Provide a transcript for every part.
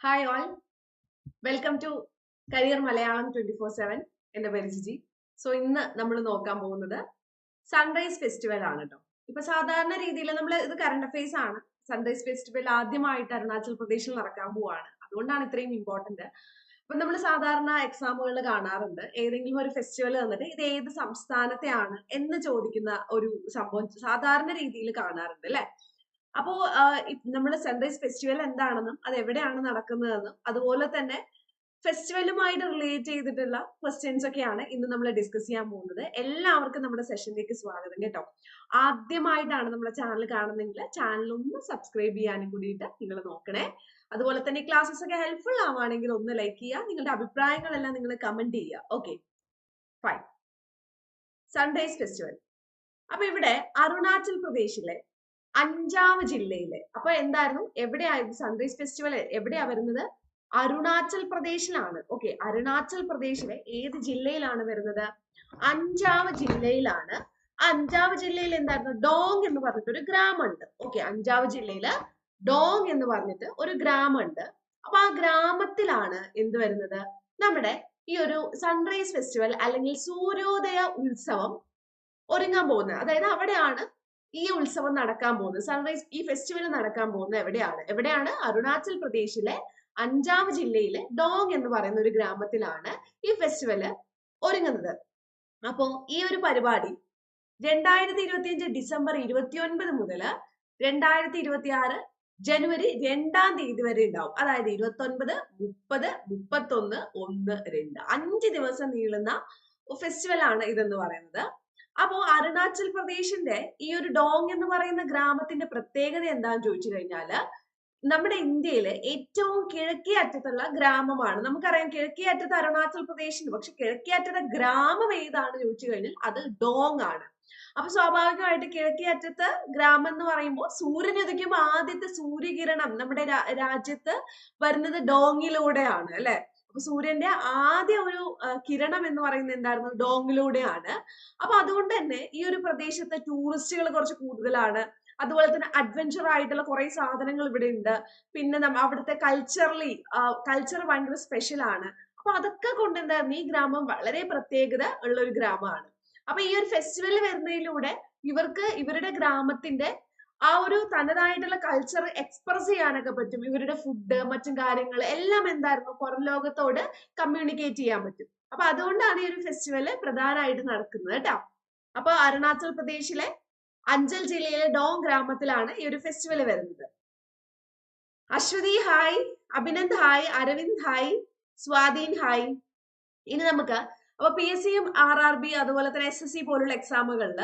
Hi all welcome to career Malayalam twenty four seven എന്റെ പേര് Jiji. So ഇന്ന് നമ്മൾ നോക്കാൻ പോകുന്നത് സൺറൈസ് ഫെസ്റ്റിവൽ ആണ് കേട്ടോ ഇപ്പൊ സാധാരണ രീതിയിൽ നമ്മൾ ഇത് കറണ്ട് അഫയേഴ്സ് ആണ്. സൺറൈസ് ഫെസ്റ്റിവൽ ആദ്യമായിട്ട് അരുണാചൽ പ്രദേശിൽ നടക്കാൻ പോവാണ്. അതുകൊണ്ടാണ് ഇത്രയും ഇമ്പോർട്ടന്റ് അപ്പൊ നമ്മൾ സാധാരണ എക്സാമുകൾ കാണാറുണ്ട്. ഏതെങ്കിലും ഒരു ഫെസ്റ്റിവൽ തന്നിട്ട് ഇത് ഏത് സംസ്ഥാനത്തെയാണ് എന്ന് ചോദിക്കുന്ന ഒരു സംഭവം സാധാരണ രീതിയിൽ കാണാറുണ്ട് അല്ലെ? അപ്പോ നമ്മുടെ സൺറൈസ് ഫെസ്റ്റിവൽ എന്താണെന്നും അത് എവിടെയാണ് നടക്കുന്നതെന്നും അതുപോലെ തന്നെ ഫെസ്റ്റിവലുമായിട്ട് റിലേറ്റ് ചെയ്തിട്ടുള്ള ക്വസ്റ്റ്യൻസ് ഒക്കെയാണ് ഇന്ന് നമ്മൾ ഡിസ്കസ് ചെയ്യാൻ പോകുന്നത്. എല്ലാവർക്കും നമ്മുടെ സെഷനിലേക്ക് സ്വാഗതം കേട്ടോ. ആദ്യമായിട്ടാണ് നമ്മുടെ ചാനൽ കാണുന്നെങ്കിൽ ചാനൽ ഒന്ന് സബ്സ്ക്രൈബ് ചെയ്യാനും കൂടിയിട്ട് നിങ്ങൾ നോക്കണേ. അതുപോലെ തന്നെ ക്ലാസ്സസ് ഒക്കെ ഹെൽപ്ഫുൾ ആവുകയാണെങ്കിൽ ഒന്ന് ലൈക്ക് ചെയ്യുക നിങ്ങളുടെ അഭിപ്രായങ്ങളെല്ലാം നിങ്ങൾ കമന്റ് ചെയ്യുക. ഓക്കെ ഫൈൻ സൺഡേസ് ഫെസ്റ്റിവൽ അപ്പൊ ഇവിടെ അരുണാചൽ പ്രദേശിലെ അഞ്ചാവ് ജില്ലയിലെ. അപ്പൊ എന്തായിരുന്നു? എവിടെയായിരുന്നു സൺറൈസ് ഫെസ്റ്റിവൽ എവിടെയാ വരുന്നത്? അരുണാചൽ പ്രദേശിലാണ്. ഓക്കെ അരുണാചൽ പ്രദേശിലെ ഏത് ജില്ലയിലാണ് വരുന്നത്? അഞ്ചാവ് ജില്ലയിലാണ്. അഞ്ചാവ് ജില്ലയിൽ എന്തായിരുന്നു? ഡോങ് എന്ന് പറഞ്ഞിട്ട് ഒരു ഗ്രാമമുണ്ട്. ഓക്കെ അഞ്ചാവ് ജില്ലയിൽ ഡോങ് എന്ന് പറഞ്ഞിട്ട് ഒരു ഗ്രാമമുണ്ട്. അപ്പൊ ആ ഗ്രാമത്തിലാണ് എന്ത് വരുന്നത്? നമ്മുടെ ഈ ഒരു സൺറൈസ് ഫെസ്റ്റിവൽ അല്ലെങ്കിൽ സൂര്യോദയ ഉത്സവം ഒരുങ്ങാൻ പോകുന്നത്. അതായത് അവിടെയാണ് ഈ ഉത്സവം നടക്കാൻ പോകുന്നത് സൺറൈസ് ഈ ഫെസ്റ്റിവൽ നടക്കാൻ പോകുന്നത് എവിടെയാണ്? എവിടെയാണ്? അരുണാചൽ പ്രദേശിലെ അഞ്ചാം ജില്ലയിലെ ഡോങ് എന്ന് പറയുന്ന ഒരു ഗ്രാമത്തിലാണ് ഈ ഫെസ്റ്റിവൽ ഒരുങ്ങുന്നത്. അപ്പോ ഈ ഒരു പരിപാടി രണ്ടായിരത്തി ഇരുപത്തിയഞ്ച് ഡിസംബർ ഇരുപത്തിയൊൻപത് മുതൽ രണ്ടായിരത്തി ഇരുപത്തി ആറ് ജനുവരി രണ്ടാം തീയതി വരെ ഉണ്ടാവും. അതായത് ഇരുപത്തി ഒൻപത് മുപ്പത് മുപ്പത്തൊന്ന് ഒന്ന് രണ്ട്. അഞ്ച് ദിവസം നീളുന്ന ഫെസ്റ്റിവൽ ആണ് ഇതെന്ന് പറയുന്നത്. അപ്പോ അരുണാചൽ പ്രദേശിന്റെ ഈ ഒരു ഡോങ് എന്ന് പറയുന്ന ഗ്രാമത്തിന്റെ പ്രത്യേകത എന്താന്ന് ചോദിച്ചു കഴിഞ്ഞാൽ നമ്മുടെ ഇന്ത്യയിലെ ഏറ്റവും കിഴക്കേ അറ്റത്തുള്ള ഗ്രാമമാണ്. നമുക്കറിയാം കിഴക്കേ അറ്റത്ത് അരുണാചൽ പ്രദേശിന് പക്ഷെ കിഴക്കേ അറ്റത്തെ ഗ്രാമം ഏതാണ് ചോദിച്ചു കഴിഞ്ഞാൽ അത് ഡോങ് ആണ്. അപ്പൊ സ്വാഭാവികമായിട്ട് കിഴക്കേ അറ്റത്ത് ഗ്രാമം എന്ന് പറയുമ്പോൾ സൂര്യൻ ഉദിക്കുമ്പോൾ ആദ്യത്തെ സൂര്യകിരണം നമ്മുടെ രാജ്യത്ത് വരുന്നത് ഡോങ്ങിലൂടെയാണ് അല്ലെ? അപ്പൊ സൂര്യന്റെ ആദ്യ ഒരു കിരണം എന്ന് പറയുന്നത് എന്തായിരുന്നു? ഡോങ്ങിലൂടെയാണ്. അപ്പൊ അതുകൊണ്ട് തന്നെ ഈ ഒരു പ്രദേശത്തെ ടൂറിസ്റ്റുകൾ കുറച്ച് കൂടുതലാണ്. അതുപോലെ തന്നെ അഡ്വഞ്ചർ ആയിട്ടുള്ള കുറെ സാധനങ്ങൾ ഇവിടെ ഉണ്ട്. പിന്നെ നമ്മ അവിടുത്തെ കൾച്ചറലി കൾച്ചർ ഭയങ്കര സ്പെഷ്യൽ ആണ്. അപ്പൊ അതൊക്കെ കൊണ്ട് എന്തായിരുന്നു? ഈ ഗ്രാമം വളരെ പ്രത്യേകത ഉള്ള ഒരു ഗ്രാമമാണ്. അപ്പൊ ഈ ഒരു ഫെസ്റ്റിവൽ വരുന്നതിലൂടെ ഇവർക്ക് ഇവരുടെ ഗ്രാമത്തിന്റെ ആ ഒരു തനതായിട്ടുള്ള കൾച്ചർ എക്സ്പ്രസ് ചെയ്യാനൊക്കെ പറ്റും. ഇവരുടെ ഫുഡ് മറ്റും കാര്യങ്ങൾ എല്ലാം എന്തായിരുന്നു? പുറം ലോകത്തോട് കമ്മ്യൂണിക്കേറ്റ് ചെയ്യാൻ പറ്റും. അപ്പൊ അതുകൊണ്ടാണ് ഈ ഒരു ഫെസ്റ്റിവൽ പ്രധാനമായിട്ട് നടക്കുന്നത് കേട്ടോ. അപ്പൊ അരുണാചൽ പ്രദേശിലെ അഞ്ചൽ ജില്ലയിലെ ഡോങ് ഗ്രാമത്തിലാണ് ഈ ഒരു ഫെസ്റ്റിവൽ വരുന്നത്. Aswathi hi Abhinand hi Aravind hi Swadheen hi. ഇനി നമുക്ക് അപ്പൊ പി എസ് സിയും ആർ ആർ ബി അതുപോലെ തന്നെ എസ് എസ് സി പോലുള്ള എക്സാമുകളിൽ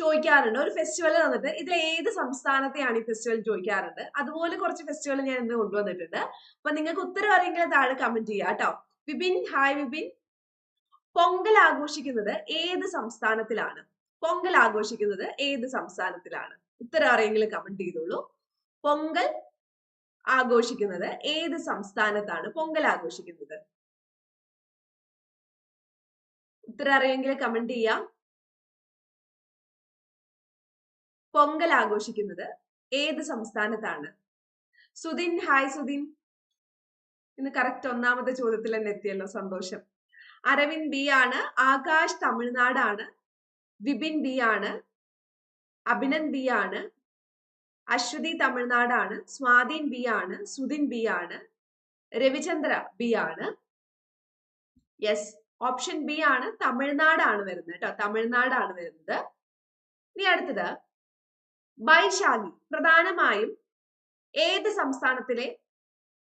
ചോദിക്കാറുണ്ട്. ഒരു ഫെസ്റ്റിവൽ തന്നിട്ട് ഇതിൽ ഏത് സംസ്ഥാനത്തെയാണ് ഈ ഫെസ്റ്റിവൽ ചോദിക്കാറുണ്ട്? അതുപോലെ കുറച്ച് ഫെസ്റ്റിവൽ ഞാൻ ഇന്ന് കൊണ്ടുവന്നിട്ടുണ്ട്. അപ്പൊ നിങ്ങൾക്ക് ഉത്തരം അറിയെങ്കിൽ താഴെ കമന്റ് ചെയ്യാം കേട്ടോ. വിപിൻ ഹായ് വിപിൻ. പൊങ്കൽ ആഘോഷിക്കുന്നത് ഏത് സംസ്ഥാനത്തിലാണ്? പൊങ്കൽ ആഘോഷിക്കുന്നത് ഏത് സംസ്ഥാനത്തിലാണ്? ഉത്തരം അറിയെങ്കിലും കമന്റ് ചെയ്തോളൂ. പൊങ്കൽ ആഘോഷിക്കുന്നത് ഏത് സംസ്ഥാനത്താണ്? പൊങ്കൽ ആഘോഷിക്കുന്നത്. ഉത്തരം അറിയെങ്കിൽ കമന്റ് ചെയ്യാം. പൊങ്കൽ ആഘോഷിക്കുന്നത് ഏത് സംസ്ഥാനത്താണ്? സുദിൻ ഹായ് സുദിൻ ഇന്ന് കറക്റ്റ് ഒന്നാമത്തെ ചോദ്യത്തിൽ തന്നെ എത്തിയല്ലോ സന്തോഷം. അരവിന്ദ് ബി ആണ് ആകാശ് തമിഴ്നാടാണ് വിപിൻ ബി ആണ് അഭിനന്ദ് ബി ആണ് അശ്വതി തമിഴ്നാടാണ് സ്വാധീൻ ബി ആണ് സുദിൻ ബി ആണ് രവിചന്ദ്ര ബി ആണ്. യെസ് ഓപ്ഷൻ ബി ആണ് തമിഴ്നാടാണ് വരുന്നത് കേട്ടോ. തമിഴ്നാടാണ് വരുന്നത്. ഇനി അടുത്തത്. ബൈശാഖി പ്രധാനമായും ഏത് സംസ്ഥാനത്തിലെ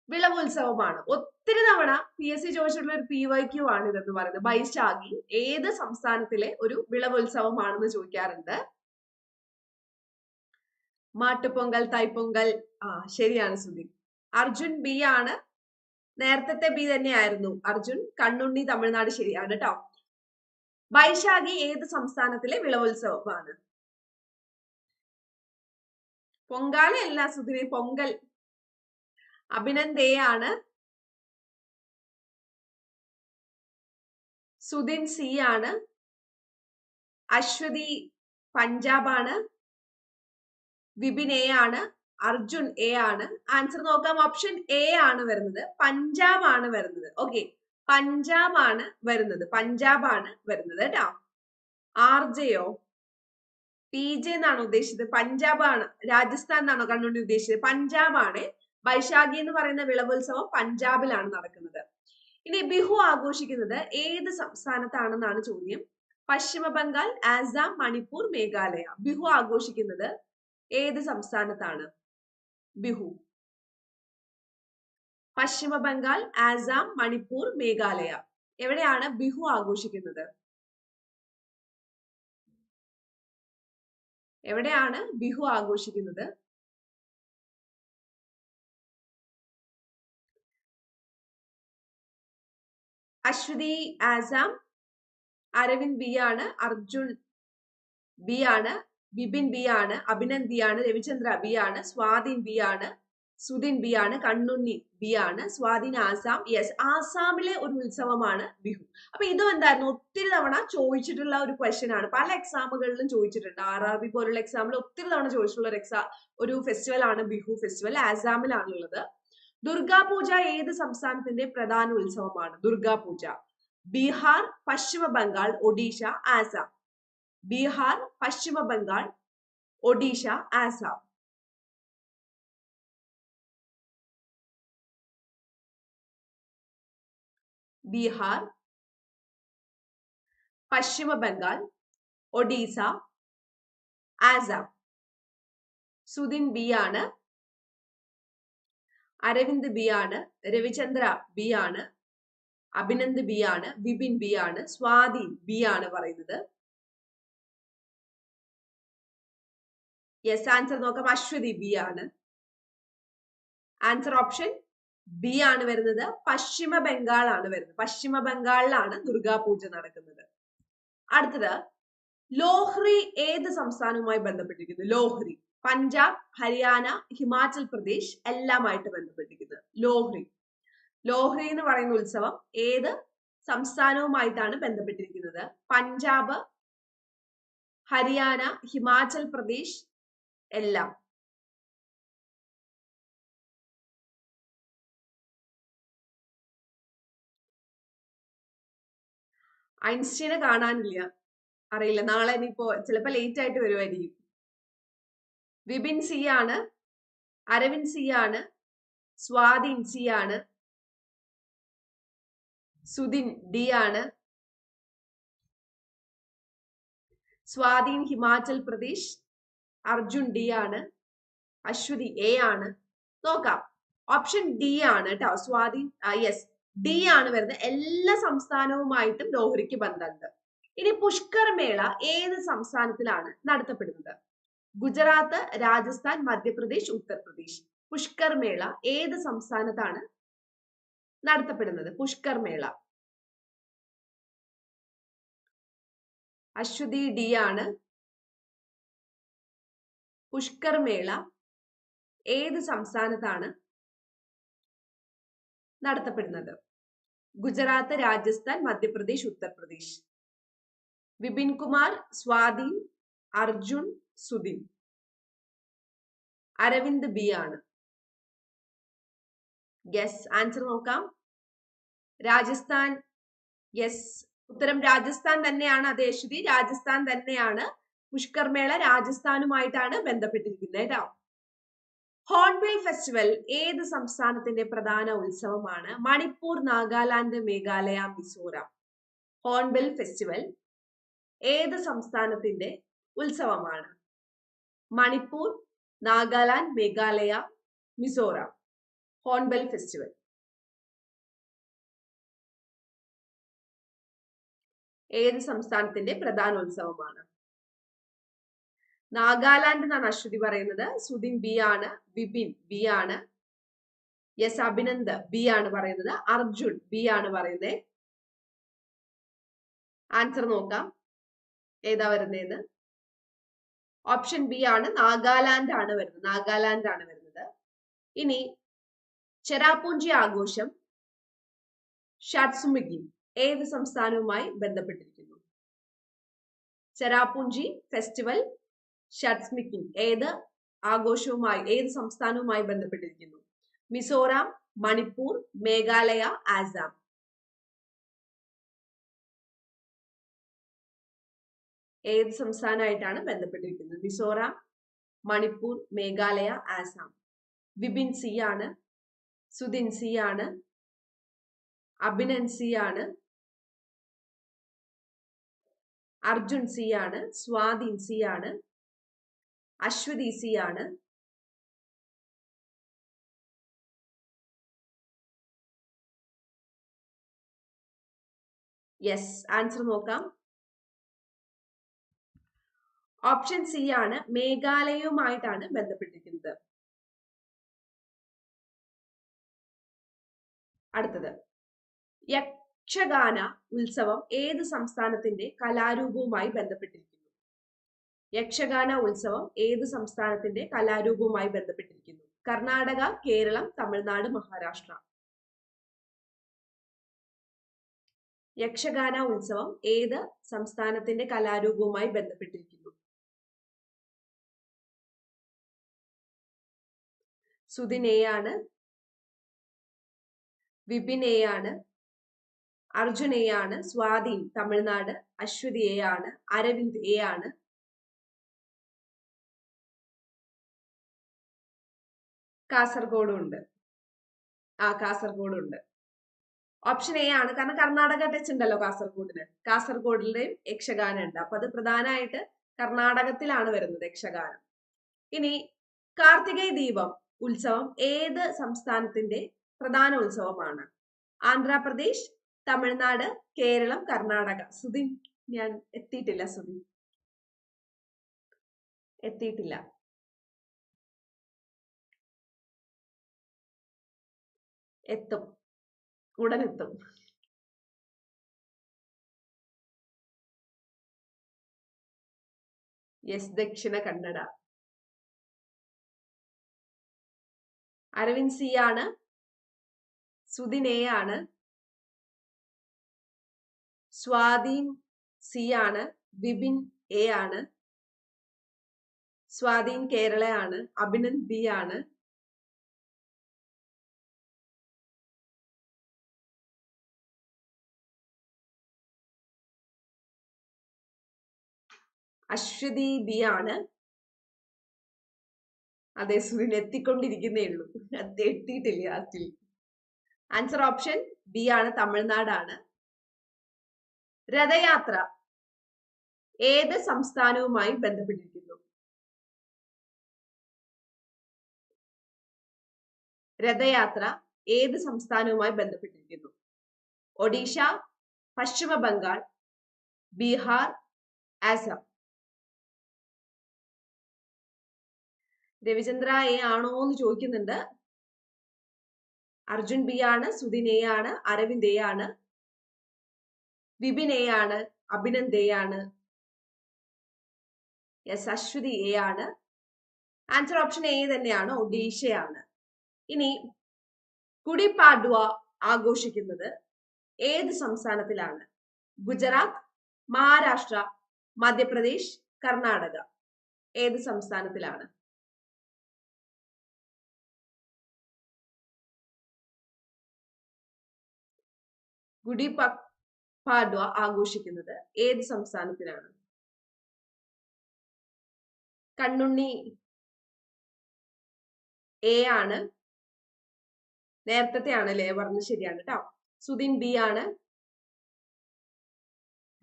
വിളവുത്സവമാണ്? ഒത്തിരി തവണ പി എസ് സി ചോദിച്ചിട്ടുള്ള ഒരു പി വൈ ക്യു ആണ് ഇതെന്ന് പറയുന്നത്. ബൈശാഖി ഏത് സംസ്ഥാനത്തിലെ ഒരു വിളവുത്സവമാണെന്ന് ചോദിക്കാറുണ്ട്? മാട്ടുപൊങ്കൽ തൈപ്പൊങ്കൽ. ആ ശരിയാണ് സുധി. അർജുൻ ബി ആണ് നേരത്തെ ബി തന്നെയായിരുന്നു. അർജുൻ കണ്ണുണ്ണി തമിഴ്നാട് ശരിയാണ് കേട്ടോ വൈശാഖി ഏത് സംസ്ഥാനത്തിലെ വിളവുത്സവമാണ്? പൊങ്കാല അല്ല സുധിനെ പൊങ്കൽ. അഭിനന്ദയാണ്. സുധിൻ സി ആണ്. അശ്വതി പഞ്ചാബാണ്. വിപിൻ ആണ്. അർജുൻ എ ആണ്. ആൻസർ നോക്കാം. ഓപ്ഷൻ എ ആണ് വരുന്നത്. പഞ്ചാബ് ആണ് വരുന്നത്. ഓക്കെ പഞ്ചാബ് ആണ് വരുന്നത്. പഞ്ചാബ് ആണ് വരുന്നത് കേട്ടോ. ആർ ജെയോ പി ജെ എന്നാണ് ഉദ്ദേശിച്ചത്. പഞ്ചാബ് ആണ്. രാജസ്ഥാൻ എന്നാണോ കണ്ണുണ്ടി ഉദ്ദേശിച്ചത്? പഞ്ചാബ് ആണ്. വൈശാഖി എന്ന് പറയുന്ന വിളവുത്സവം പഞ്ചാബിലാണ് നടക്കുന്നത്. ഇനി ബിഹു ആഘോഷിക്കുന്നത് ഏത് സംസ്ഥാനത്താണെന്നാണ് ചോദ്യം. പശ്ചിമ ബംഗാൾ ആസാം മണിപ്പൂർ മേഘാലയ. ബിഹു ആഘോഷിക്കുന്നത് ഏത് സംസ്ഥാനത്താണ്? ബിഹു. പശ്ചിമ ബംഗാൾ ആസാം മണിപ്പൂർ മേഘാലയ. എവിടെയാണ് ബിഹു ആഘോഷിക്കുന്നത്? എവിടെയാണ് ബിഹു ആഘോഷിക്കുന്നത്? അശ്വതി ആസാം അരവിന്ദ് ബി ആണ് അർജുൻ ബി ആണ് ബിപിൻ ബി ആണ് അഭിനന്ദ് ബി ആണ് രവിചന്ദ്ര ബി ആണ് സ്വാധീൻ ബി ആണ് സുദിൻ ബി ആണ് കണ്ണുണ്ണി ബി ആണ് സ്വാധീൻ ആസാം യെസ് ആസാമിലെ ഒരു ഉത്സവമാണ് ബിഹു. അപ്പൊ ഇതും എന്തായിരുന്നു? ഒത്തിരി തവണ ചോദിച്ചിട്ടുള്ള ഒരു ക്വസ്റ്റ്യൻ ആണ്. പല എക്സാമുകളിലും ചോദിച്ചിട്ടുണ്ട്. ആർ ആർ ബി പോലുള്ള എക്സാമിൽ ഒത്തിരി തവണ ചോദിച്ചിട്ടുള്ള ഒരു എക്സാം ഒരു ഫെസ്റ്റിവൽ ആണ് ബിഹു ഫെസ്റ്റിവൽ ആസാമിലാണുള്ളത്. ദുർഗാ പൂജ ഏത് സംസ്ഥാനത്തിന്റെ പ്രധാന ഉത്സവമാണ്? ദുർഗാ പൂജ ബീഹാർ പശ്ചിമ ബംഗാൾ ഒഡീഷ ആസാം. ബീഹാർ പശ്ചിമ ബംഗാൾ ഒഡീഷ ആസാം. ബീഹാർ പശ്ചിമ ബംഗാൾ ഒഡീസ ആസാം. സുദിൻ ബി ആണ്. അരവിന്ദ് ബി ആണ്. രവിചന്ദ്ര ബി ആണ്. അഭിനന്ദ് ബി ആണ്. ബിപിൻ ബി ആണ്. സ്വാതി ബി ആണ് പറയുന്നത്. യെസ് ആൻസർ നോക്കാം. അശ്വതി ബി ആണ്. ആൻസർ ഓപ്ഷൻ ബി ആണ് വരുന്നത്. പശ്ചിമ ബംഗാൾ ആണ് വരുന്നത്. പശ്ചിമ ബംഗാളിലാണ് ദുർഗാപൂജ നടക്കുന്നത്. അടുത്തത് ലോഹ്രി ഏത് സംസ്ഥാനവുമായി ബന്ധപ്പെട്ടിരിക്കുന്നു? ലോഹ്രി പഞ്ചാബ് ഹരിയാന ഹിമാചൽ പ്രദേശ് എല്ലാമായിട്ട് ബന്ധപ്പെട്ടിരിക്കുന്നത് ലോഹ്രി. ലോഹ്രി എന്ന് പറയുന്ന ഉത്സവം ഏത് സംസ്ഥാനവുമായിട്ടാണ് ബന്ധപ്പെട്ടിരിക്കുന്നത്? പഞ്ചാബ് ഹരിയാന ഹിമാചൽ പ്രദേശ് എല്ലാം. ഐൻസ്റ്റീനെ കാണാനില്ല. അറിയില്ല. നാളെ ഇനിയിപ്പോ ചിലപ്പോ ലേറ്റ് ആയിട്ട് വരുമായിരിക്കും വിപിൻ സി ആണ്. അരവിന്ദ് സി ആണ്. സ്വാതിൻ സി ആണ്. സുദിൻ ഡി ആണ്. സ്വാധീൻ ഹിമാചൽ പ്രദേശ് അർജുൻ ഡി ആണ്. അശ്വതി എ ആണ്. നോക്കാം. ഓപ്ഷൻ ഡി ആണ് കേട്ടോ സ്വാതി യെസ് ഡി ആണ് വരുന്നത് എല്ലാ സംസ്ഥാനവുമായിട്ടും ലോഹരിക്ക് ബന്ധമുണ്ട്. ഇനി പുഷ്കർ മേള ഏത് സംസ്ഥാനത്തിലാണ് നടത്തപ്പെടുന്നത്? ഗുജറാത്ത് രാജസ്ഥാൻ മധ്യപ്രദേശ് ഉത്തർപ്രദേശ്. പുഷ്കർ മേള ഏത് സംസ്ഥാനത്താണ് നടത്തപ്പെടുന്നത്? പുഷ്കർ മേള. അശ്വതി ഡി ആണ്. പുഷ്കർ മേള ഏത് സംസ്ഥാനത്താണ് നടത്തപ്പെടുന്നത്? ഗുജറാത്ത് രാജസ്ഥാൻ മധ്യപ്രദേശ് ഉത്തർപ്രദേശ്. വിപിൻ കുമാർ സ്വാതി അർജുൻ സുധിൻ അരവിന്ദ് ബി ആണ്. യെസ് ആൻസർ നോക്കാം. രാജസ്ഥാൻ. യെസ് ഉത്തരം രാജസ്ഥാൻ തന്നെയാണ് അതേ രാജസ്ഥാൻ തന്നെയാണ് പുഷ്കർ മേള രാജസ്ഥാനുമായിട്ടാണ് ബന്ധപ്പെട്ടിരിക്കുന്നത് കേട്ടോ ഹോൺബിൽ ഫെസ്റ്റിവൽ ഏത് സംസ്ഥാനത്തിന്റെ പ്രധാന ഉത്സവമാണ്? മണിപ്പൂർ നാഗാലാൻഡ് മേഘാലയ മിസോറാം. ഹോൺബിൽ ഫെസ്റ്റിവൽ ഏത് സംസ്ഥാനത്തിന്റെ ഉത്സവമാണ്? മണിപ്പൂർ നാഗാലാൻഡ് മേഘാലയ മിസോറാം. Hornbill Festival. ഏത് സംസ്ഥാനത്തിന്റെ പ്രധാന ഉത്സവമാണ്? നാഗാലാൻഡ് എന്നാണ് അശ്വതി പറയുന്നത്. സുദിൻ ബി ആണ് ബിപിൻ ബി ആണ് യെസ് അഭിനന്ദ് ബി ആണ് പറയുന്നത് അർജുൻ ബി ആണ് പറയുന്നത് ആൻസർ നോക്കാം. ഏതാ വരുന്നതെന്ന് ഓപ്ഷൻ ബി ആണ് നാഗാലാൻഡ് ആണ് വരുന്നത് നാഗാലാൻഡ് ആണ് വരുന്നത്. ഇനി ചെരാപൂഞ്ചി ആഘോഷം ഷാട്സുമിഗി ഏത് സംസ്ഥാനവുമായി ബന്ധപ്പെട്ടിരിക്കുന്നു? ചെരാപൂഞ്ചി ഫെസ്റ്റിവൽ ഷട്സ്മിക്കിൻ ഏത് ആഘോഷവുമായി ഏത് സംസ്ഥാനവുമായി ബന്ധപ്പെട്ടിരിക്കുന്നു? മിസോറാം മണിപ്പൂർ മേഘാലയ ആസാം. ഏത് സംസ്ഥാനമായിട്ടാണ് ബന്ധപ്പെട്ടിരിക്കുന്നത്? മിസോറാം മണിപ്പൂർ മേഘാലയ ആസാം. വിപിൻ സി ആണ് സുദിൻ സി ആണ് അഭിനൻ സി ആണ് അർജുൻ സി ആണ് സ്വാധീൻ സി ആണ് അശ്വതി സി ആണ്. യെസ് ആൻസർ നോക്കാം. ഓപ്ഷൻ സി ആണ്. മേഘാലയവുമായിട്ടാണ് ബന്ധപ്പെട്ടിരിക്കുന്നത്. അടുത്തത്. യക്ഷഗാന ഉത്സവം ഏത് സംസ്ഥാനത്തിന്റെ കലാരൂപവുമായി ബന്ധപ്പെട്ടിരിക്കുന്നു? യക്ഷഗാന ഉത്സവം ഏത് സംസ്ഥാനത്തിന്റെ കലാരൂപവുമായി ബന്ധപ്പെട്ടിരിക്കുന്നു? കർണാടക കേരളം തമിഴ്നാട് മഹാരാഷ്ട്ര. യക്ഷഗാന ഉത്സവം ഏത് സംസ്ഥാനത്തിന്റെ കലാരൂപവുമായി ബന്ധപ്പെട്ടിരിക്കുന്നു? അർജുൻ എ ആണ്. സ്വാധീൻ തമിഴ്നാട്. അശ്വതി എ ആണ്. അരവിന്ദ് എ ആണ്. കാസർഗോഡും ഉണ്ട് ആ കാസർഗോഡും ഉണ്ട് ഓപ്ഷൻ എ ആണ്. കാരണം കർണാടക ടച്ച് ഉണ്ടല്ലോ കാസർഗോഡിന്. കാസർഗോഡിലെയും യക്ഷഗാനം ഉണ്ട് അപ്പൊ അത് പ്രധാനമായിട്ട് കർണാടകത്തിലാണ് വരുന്നത് യക്ഷഗാനം. ഇനി കാർത്തികൈ ദീപം ഉത്സവം ഏത് സംസ്ഥാനത്തിന്റെ പ്രധാന ഉത്സവമാണ്? ആന്ധ്രാപ്രദേശ് തമിഴ്നാട് കേരളം കർണാടക. സുധി ഞാൻ എത്തിയിട്ടില്ല സുധി എത്തിയിട്ടില്ല. എത്തും. ഉടനെത്തും. യെസ് ദക്ഷിണ കന്നഡ. അരവിന്ദ് സി ആണ്. സുദിൻ എ ആണ്. സ്വാധീൻ സി ആണ്. വിപിൻ എ ആണ്. സ്വാധീൻ കേരള ആണ്. അഭിനന്ദ് ബി ആണ്. അശ്വതി ബി ആണ്. അതെ സുനിൽ എത്തിക്കൊണ്ടിരിക്കുന്നേ ഉള്ളൂ. എത്തിയിട്ടില്ല ലാസ്റ്റിൽ ആൻസർ ഓപ്ഷൻ ബി ആണ് തമിഴ്നാടാണ്. രഥയാത്ര ഏത് സംസ്ഥാനവുമായി ബന്ധപ്പെട്ടിരിക്കുന്നു? രഥയാത്ര ഏത് സംസ്ഥാനവുമായി ബന്ധപ്പെട്ടിരിക്കുന്നു? ഒഡീഷ പശ്ചിമ ബംഗാൾ ബീഹാർ ആസാം. രവിചന്ദ്ര എ ആണോ എന്ന് ചോദിക്കുന്നുണ്ട്. അർജുൻ ബി ആണ് സുധിൻ എ ആണ് അരവിന്ദ് എ ആണ് വിപിൻ എ ആണ് അഭിനന്ദ് എ ആണ് യെസ് അശ്വതി എ ആണ്. ആൻസർ ഓപ്ഷൻ എ തന്നെയാണ് ഒഡീഷയാണ് ഇനി കുടിപാഡ്വ ആഘോഷിക്കുന്നത് ഏത് സംസ്ഥാനത്തിലാണ്? ഗുജറാത്ത് മഹാരാഷ്ട്ര മധ്യപ്രദേശ് കർണാടക. ഏത് സംസ്ഥാനത്തിലാണ്? ഗുഡി പാഡ്വ ആഘോഷിക്കുന്നത്. ഏത് സംസ്ഥാനത്തിലാണ് കണ്ണുണ്ണി എ ആണ്. നേരത്തെ ആണല്ലേ പറഞ്ഞത് ശരിയാണ് കേട്ടോ സുദിൻ ബി ആണ്.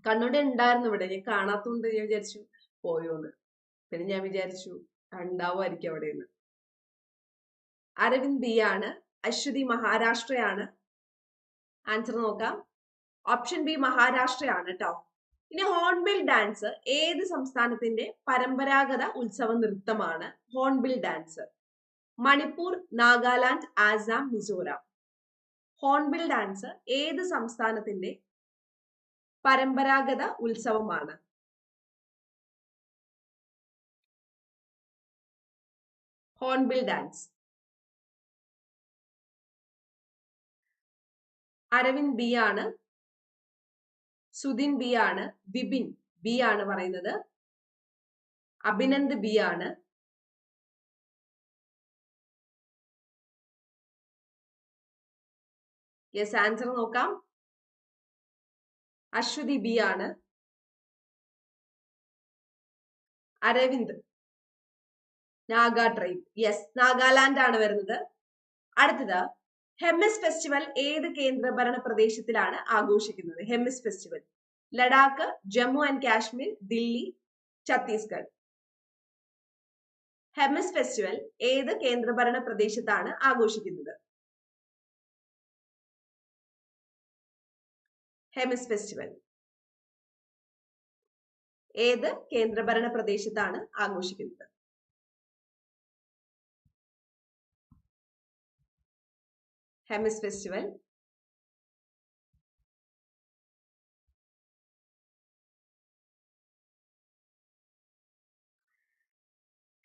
കണ്ണുണ്ണി ഉണ്ടായിരുന്നു ഇവിടെ. ഞാൻ കാണാത്തോണ്ട് ഞാൻ വിചാരിച്ചു പോയോന്ന്. പിന്നെ ഞാൻ വിചാരിച്ചു ഉണ്ടാവുമായിരിക്കും അവിടെ നിന്ന് അരവിന്ദ് ബി ആണ്. അശ്വതി മഹാരാഷ്ട്രയാണ്. ആൻസർ നോക്കാം. ഓപ്ഷൻ ബി മഹാരാഷ്ട്രയാണ് കേട്ടോ ഇനി ഹോൺബിൽ ഡാൻസ് ഏത് സംസ്ഥാനത്തിന്റെ പരമ്പരാഗത ഉത്സവ നൃത്തമാണ്? Hornbill dance Manipur Nagaland Assam Mizoram. Hornbill dance ഏത് സംസ്ഥാനത്തിന്റെ പരമ്പരാഗത ഉത്സവമാണ്? ഹോൺബിൽ ഡാൻസ് അരവിന്ദ് ബി ആണ്. സുധിൻ ബി ആണ്. ബിബിൻ ബി ആണ് പറയുന്നത്. അഭിനന്ദ് ബി ആണ്. യെസ് ആൻസർ നോക്കാം. അശ്വതി ബി ആണ്. അരവിന്ദ്. നാഗ ട്രൈബ് യെസ് നാഗാലാൻഡ് ആണ് വരുന്നത്. അടുത്തത്. ഹെമിസ് ഫെസ്റ്റിവൽ ഏത് കേന്ദ്രഭരണ പ്രദേശത്തിലാണ് ആഘോഷിക്കുന്നത്? Hemis Festival. Ladakh Jammu and Kashmir Delhi Chhattisgarh. Hemis Festival ഏത് കേന്ദ്രഭരണ പ്രദേശത്താണ് ആഘോഷിക്കുന്നത്? ഹെമിസ് ഫെസ്റ്റിവൽ. ഏത് കേന്ദ്രഭരണ പ്രദേശത്താണ് ആഘോഷിക്കുന്നത്? ഹെമിസ് ഫെസ്റ്റിവൽ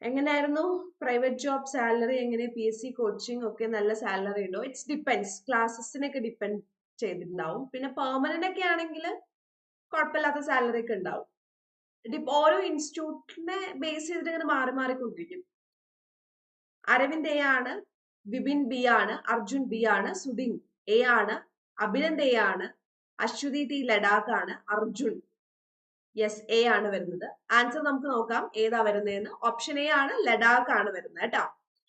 എങ്ങനെയായിരുന്നു? പ്രൈവറ്റ് ജോബ് സാലറി എങ്ങനെ? പി എസ് സി കോച്ചിങ് ഒക്കെ നല്ല സാലറി ഉണ്ടോ? ഇറ്റ്സ് ഡിപ്പെൻഡ്സ് ക്ലാസ്സസിനൊക്കെ ഡിപ്പെൻഡ് ചെയ്തിട്ടുണ്ടാവും. പിന്നെ പെർമനന്റ് ഒക്കെ ആണെങ്കിൽ കുഴപ്പമില്ലാത്ത സാലറി ഒക്കെ ഉണ്ടാവും. ഓരോ ഇൻസ്റ്റിറ്റ്യൂട്ടിനെ ബേസ് ചെയ്തിട്ട് ഇങ്ങനെ മാറി മാറിക്കൊണ്ടിരിക്കും. അരവിന്ദ് എ ആണ്. വിപിൻ ബി ആണ് അർജുൻ ബി ആണ് സുദിൻ എ ആണ് അഭിനന്ദ് എ ആണ് അശ്വതി ടി ലഡാക്ക് ആണ് അർജുൻ യെസ് എ ആണ് വരുന്നത്. ആൻസർ നമുക്ക് നോക്കാം ഏതാ വരുന്നതെന്ന്. ഓപ്ഷൻ എ ആണ് ലഡാക്ക് ആണ് വരുന്നത് കേട്ടോ.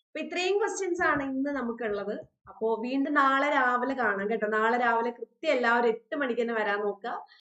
അപ്പൊ ഇത്രയും ക്വസ്റ്റ്യൻസ് ആണ് ഇന്ന് നമുക്കുള്ളത്. അപ്പോ വീണ്ടും നാളെ രാവിലെ കാണാം കേട്ടോ. നാളെ രാവിലെ കൃത്യം എല്ലാവരും എട്ട് മണിക്ക് തന്നെ വരാൻ നോക്കുക.